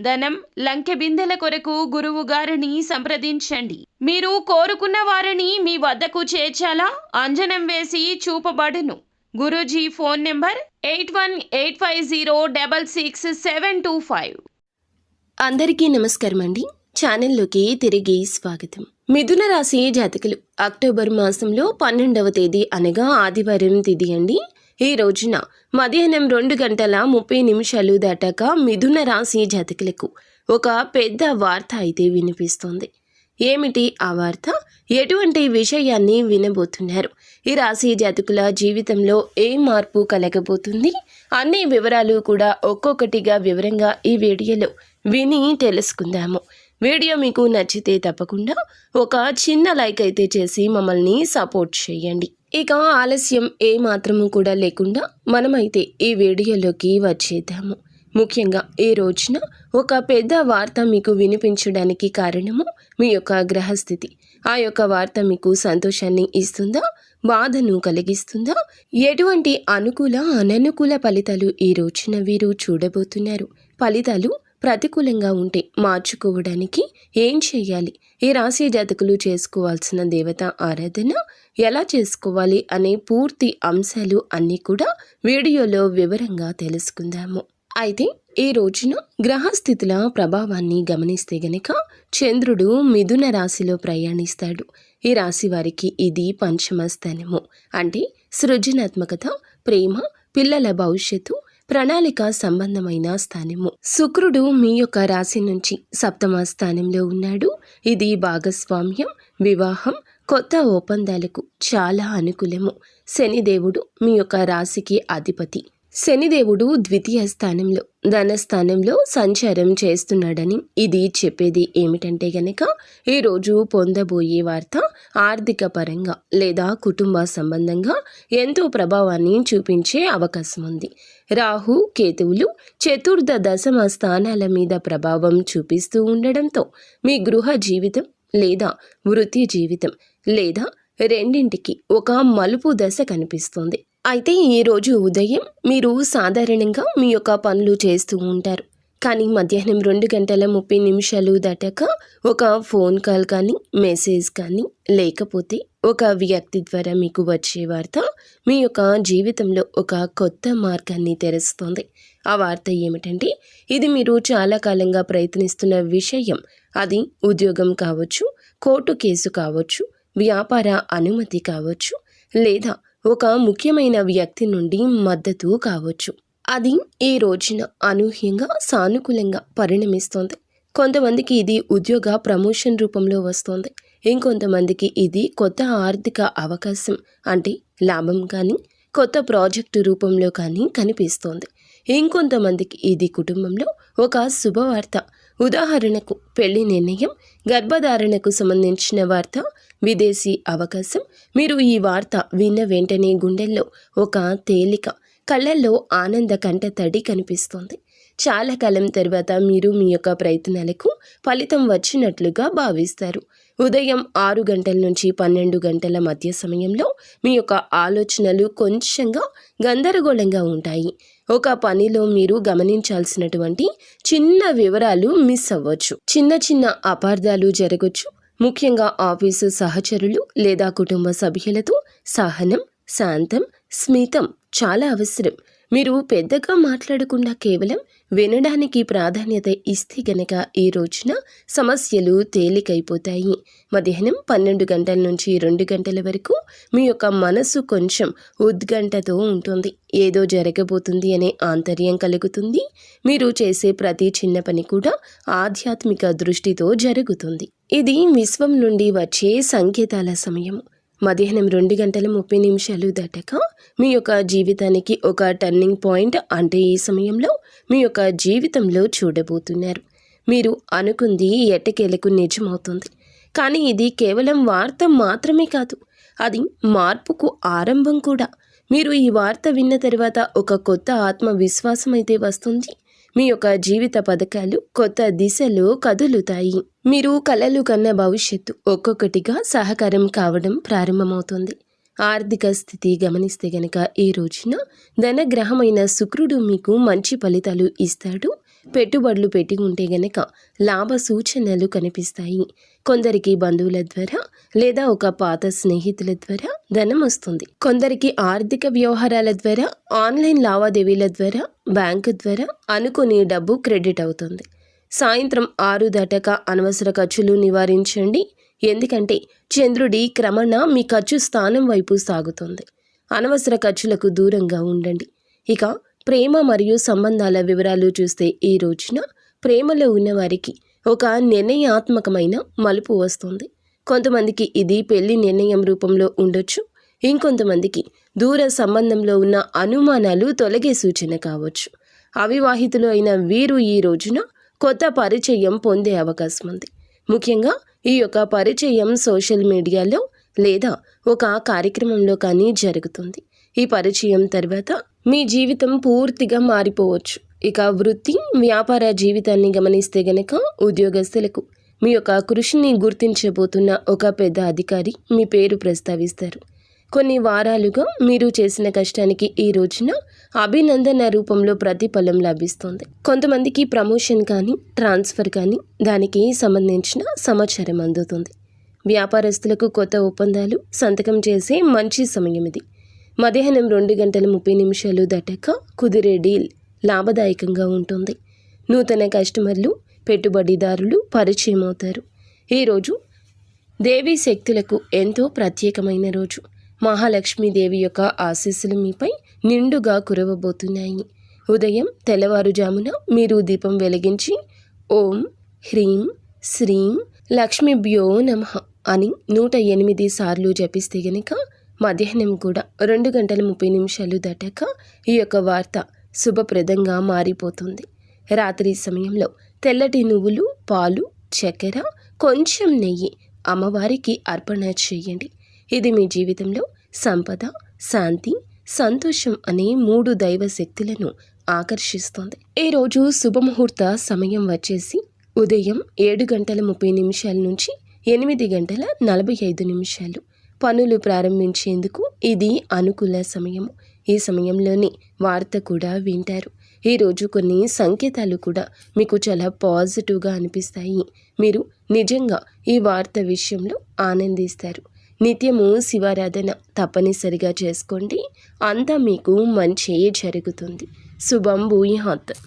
ధనం లంకె బిందెల కొరకు గురువు గారిని సంప్రదించండి. మీరు కోరుకున్న వారిని మీ వద్దకు చేర్చాలా? అంజనం వేసి చూపబడును. Guruji phone number eight one eight five zero double six seven two five. అందరికీ నమస్కారం అండి. ఛానల్లోకి తిరిగి స్వాగతం. మిథున రాశి జాతకులు అక్టోబర్ మాసంలో పన్నెండవ తేదీ అనగా ఆదివారం తిథి అండి. ఈ రోజున మధ్యాహ్నం రెండు గంటల ముప్పై నిమిషాలు దాటాక మిథున రాశి జాతకులకు ఒక పెద్ద వార్త అయితే వినిపిస్తోంది. ఏమిటి ఆ వార్త? ఎటువంటి విషయాన్ని వినబోతున్నారు? ఈ రాశి జాతకుల జీవితంలో ఏ మార్పు కలగబోతుంది? అన్ని వివరాలు కూడా ఒక్కొక్కటిగా వివరంగా ఈ వీడియోలో విని తెలుసుకుందాము. వీడియో మీకు నచ్చితే తప్పకుండా ఒక చిన్న లైక్ అయితే చేసి మమ్మల్ని సపోర్ట్ చేయండి. ఇక ఆలస్యం ఏ మాత్రము కూడా లేకుండా మనమైతే ఈ వీడియోలోకి వచ్చేద్దాము. ముఖ్యంగా ఈ రోజున ఒక పెద్ద వార్త మీకు వినిపించడానికి కారణము మీ యొక్క గ్రహస్థితి. ఆ యొక్క వార్త మీకు సంతోషాన్ని ఇస్తుందా? బాధను కలిగిస్తుందా? ఎటువంటి అనుకూల అననుకూల ఫలితాలు ఈ రోజున వీరు చూడబోతున్నారు? ఫలితాలు ప్రతికూలంగా ఉంటే మార్చుకోవడానికి ఏం చేయాలి? ఈ రాశి జాతకులు చేసుకోవాల్సిన దేవత ఆరాధన ఎలా చేసుకోవాలి అనే పూర్తి అంశాలు అన్నీ కూడా వీడియోలో వివరంగా తెలుసుకుందాము. అయితే ఈ రోజున గ్రహస్థితుల ప్రభావాన్ని గమనిస్తే గనక చంద్రుడు మిథున రాశిలో ప్రయాణిస్తాడు. ఈ రాశి వారికి ఇది పంచమ స్థానము. అంటే సృజనాత్మకత ప్రేమ పిల్లల భవిష్యత్తు ప్రణాళిక సంబంధమైన స్థానము. శుక్రుడు మీ యొక్క రాశి నుంచి సప్తమ స్థానంలో ఉన్నాడు. ఇది భాగస్వామ్యం వివాహం కొత్త ఒప్పందాలకు చాలా అనుకూలము. శనిదేవుడు మీ యొక్క రాశికి అధిపతి. శనిదేవుడు ద్వితీయ స్థానంలో ధనస్థానంలో సంచారం చేస్తున్నాడని ఇది చెప్పేది ఏమిటంటే గనక ఈరోజు పొందబోయే వార్త ఆర్థిక పరంగా లేదా కుటుంబ సంబంధంగా ఎంతో ప్రభావాన్ని చూపించే అవకాశం ఉంది. రాహు కేతువులు చతుర్థ దశమ స్థానాల మీద ప్రభావం చూపిస్తూ ఉండడంతో మీ గృహ జీవితం లేదా వృత్తి జీవితం లేదా రెండింటికి ఒక మలుపు దశ కనిపిస్తుంది. అయితే ఈరోజు ఉదయం మీరు సాధారణంగా మీ యొక్క పనులు చేస్తూ ఉంటారు. కానీ మధ్యాహ్నం రెండు గంటల ముప్పై నిమిషాలు దాటాక ఒక ఫోన్ కాల్ కానీ మెసేజ్ కానీ లేకపోతే ఒక వ్యక్తి ద్వారా మీకు వచ్చే వార్త మీ యొక్క జీవితంలో ఒక కొత్త మార్గాన్ని తెరుస్తుంది. ఆ వార్త ఏమిటంటే ఇది మీరు చాలా కాలంగా ప్రయత్నిస్తున్న విషయం. అది ఉద్యోగం కావచ్చు కోర్టు కేసు కావచ్చు వ్యాపార అనుమతి కావచ్చు లేదా ఒక ముఖ్యమైన వ్యక్తి నుండి మద్దతు కావచ్చు. అది ఈ రోజున అనూహ్యంగా సానుకూలంగా పరిణమిస్తోంది. కొంతమందికి ఇది ఉద్యోగ ప్రమోషన్ రూపంలో వస్తోంది. ఇంకొంతమందికి ఇది కొత్త ఆర్థిక అవకాశం అంటే లాభం కానీ కొత్త ప్రాజెక్టు రూపంలో కానీ కనిపిస్తోంది. ఇంకొంతమందికి ఇది కుటుంబంలో ఒక శుభవార్త. ఉదాహరణకు పెళ్ళి నిర్ణయం గర్భధారణకు సంబంధించిన వార్త విదేశీ అవకాశం. మీరు ఈ వార్త విన్న వెంటనే గుండెల్లో ఒక తేలిక కళ్ళల్లో ఆనంద కంట తడి కనిపిస్తోంది. చాలా కాలం తర్వాత మీరు మీ యొక్క ప్రయత్నాలకు ఫలితం వచ్చినట్లుగా భావిస్తారు. ఉదయం ఆరు గంటల నుంచి పన్నెండు గంటల మధ్య సమయంలో మీ యొక్క ఆలోచనలు కొంచెంగా గందరగోళంగా ఉంటాయి. ఒక పనిలో మీరు గమనించాల్సినటువంటి చిన్న వివరాలు మిస్ అవ్వచ్చు. చిన్న చిన్న అపార్థాలు జరగచ్చు. ముఖ్యంగా ఆఫీసు సహచరులు లేదా కుటుంబ సభ్యులతో సహనం శాంతం స్మితం చాలా అవసరం. మీరు పెద్దగా మాట్లాడకుండా కేవలం వినడానికి ప్రాధాన్యత ఇస్తే గనక ఈ రోజున సమస్యలు తేలికైపోతాయి. మధ్యాహ్నం పన్నెండు గంటల నుంచి రెండు గంటల వరకు మీ యొక్క మనసు కొంచెం ఉద్గంటతో ఉంటుంది. ఏదో జరగబోతుంది అనే ఆంతర్యం కలుగుతుంది. మీరు చేసే ప్రతి చిన్న పని కూడా ఆధ్యాత్మిక దృష్టితో జరుగుతుంది. ఇది విశ్వం నుండి వచ్చే సంకేతాల సమయం. మధ్యాహ్నం రెండు గంటల ముప్పై నిమిషాలు దాటాక మీ యొక్క జీవితానికి ఒక టర్నింగ్ పాయింట్ అంటే ఈ సమయంలో మీ యొక్క జీవితంలో చూడబోతున్నారు. మీరు అనుకుంది ఎట్టకేలకు నిజమవుతుంది. కానీ ఇది కేవలం వార్త మాత్రమే కాదు. అది మార్పుకు ఆరంభం కూడా. మీరు ఈ వార్త విన్న తర్వాత ఒక కొత్త ఆత్మవిశ్వాసం అయితే వస్తుంది. మీ యొక్క జీవిత పథకాలు కొత్త దిశలో కదులుతాయి. మీరు కలలు కన్న భవిష్యత్తు ఒక్కొక్కటిగా సహకారం కావడం ప్రారంభమవుతుంది. ఆర్థిక స్థితి గమనిస్తే గనక ఈ రోజున ధనగ్రహమైన శుక్రుడు మీకు మంచి ఫలితాలు ఇస్తాడు. పెట్టుబడులు పెట్టి ఉంటే గనక లాభ సూచనలు కనిపిస్తాయి. కొందరికి బంధువుల ద్వారా లేదా ఒక పాత స్నేహితుల ద్వారా ధనం వస్తుంది. కొందరికి ఆర్థిక వ్యవహారాల ద్వారా ఆన్లైన్ లావాదేవీల ద్వారా బ్యాంకు ద్వారా అనుకుని డబ్బు క్రెడిట్ అవుతుంది. సాయంత్రం ఆరు దాటాక అనవసర ఖర్చులు నివారించండి. ఎందుకంటే చంద్రుడి క్రమణ మీ ఖర్చు స్థానం వైపు సాగుతుంది. అనవసర ఖర్చులకు దూరంగా ఉండండి. ఇక ప్రేమ మరియు సంబంధాల వివరాలు చూస్తే ఈ రోజున ప్రేమలో ఉన్నవారికి ఒక నిర్ణయాత్మకమైన మలుపు వస్తుంది. కొంతమందికి ఇది పెళ్ళి నిర్ణయం రూపంలో ఉండొచ్చు. ఇంకొంతమందికి దూర సంబంధంలో ఉన్న అనుమానాలు తొలగే సూచన కావచ్చు. అవివాహితులు అయిన వీరు ఈ రోజున కొత్త పరిచయం పొందే అవకాశం ఉంది. ముఖ్యంగా ఈ యొక్క పరిచయం సోషల్ మీడియాలో లేదా ఒక కార్యక్రమంలో కానీ జరుగుతుంది. ఈ పరిచయం తర్వాత మీ జీవితం పూర్తిగా మారిపోవచ్చు. ఇక వృత్తి వ్యాపార జీవితాన్ని గమనిస్తే గనక ఉద్యోగస్తులకు మీ యొక్క కృషిని గుర్తించబోతున్న ఒక పెద్ద అధికారి మీ పేరు ప్రస్తావిస్తారు. కొన్ని వారాలుగా మీరు చేసిన కష్టానికి ఈ రోజున అభినందన రూపంలో ప్రతిఫలం లభిస్తుంది. కొంతమందికి ప్రమోషన్ కానీ ట్రాన్స్ఫర్ కానీ దానికి సంబంధించిన సమాచారం అందుతుంది. వ్యాపారస్తులకు కొత్త ఒప్పందాలు సంతకం చేసే మంచి సమయం ఇది. మధ్యాహ్నం రెండు గంటల ముప్పై నిమిషాలు దాటాక కుదిరే డీల్ లాభదాయకంగా ఉంటుంది. నూతన కస్టమర్లు పెట్టుబడిదారులు పరిచయం అవుతారు. ఈరోజు దేవీ శక్తులకు ఎంతో ప్రత్యేకమైన రోజు. మహాలక్ష్మీదేవి యొక్క ఆశీస్సులు మీపై నిండుగా కురవబోతున్నాయి. ఉదయం తెల్లవారుజామున మీరు దీపం వెలిగించి ఓం హ్రీం శ్రీం లక్ష్మీభ్యో నమ అని నూట ఎనిమిది సార్లు జపిస్తే గనుక మధ్యాహ్నం కూడా రెండు గంటల ముప్పై నిమిషాలు దాటాక ఈ యొక్క వార్త శుభప్రదంగా మారిపోతుంది. రాత్రి సమయంలో తెల్లటి నువ్వులు పాలు చక్కెర కొంచెం నెయ్యి అమ్మవారికి అర్పణ చేయండి. ఇది మీ జీవితంలో సంపద శాంతి సంతోషం అనే మూడు దైవ శక్తులను ఆకర్షిస్తుంది. ఈ రోజు శుభముహూర్త సమయం వచ్చేసి ఉదయం ఏడు గంటల ముప్పై నిమిషాల నుంచి ఎనిమిది గంటల నలభై ఐదు నిమిషాలు. పనులు ప్రారంభించేందుకు ఇది అనుకూల సమయము. ఈ సమయంలోనే వార్త కూడా వింటారు. ఈరోజు కొన్ని సంకేతాలు కూడా మీకు చాలా పాజిటివ్గా అనిపిస్తాయి. మీరు నిజంగా ఈ వార్త విషయంలో ఆనందిస్తారు. నిత్యము శివారాధన తప్పనిసరిగా చేసుకోండి. అంతా మీకు మంచి జరుగుతుంది. శుభం భూయాత్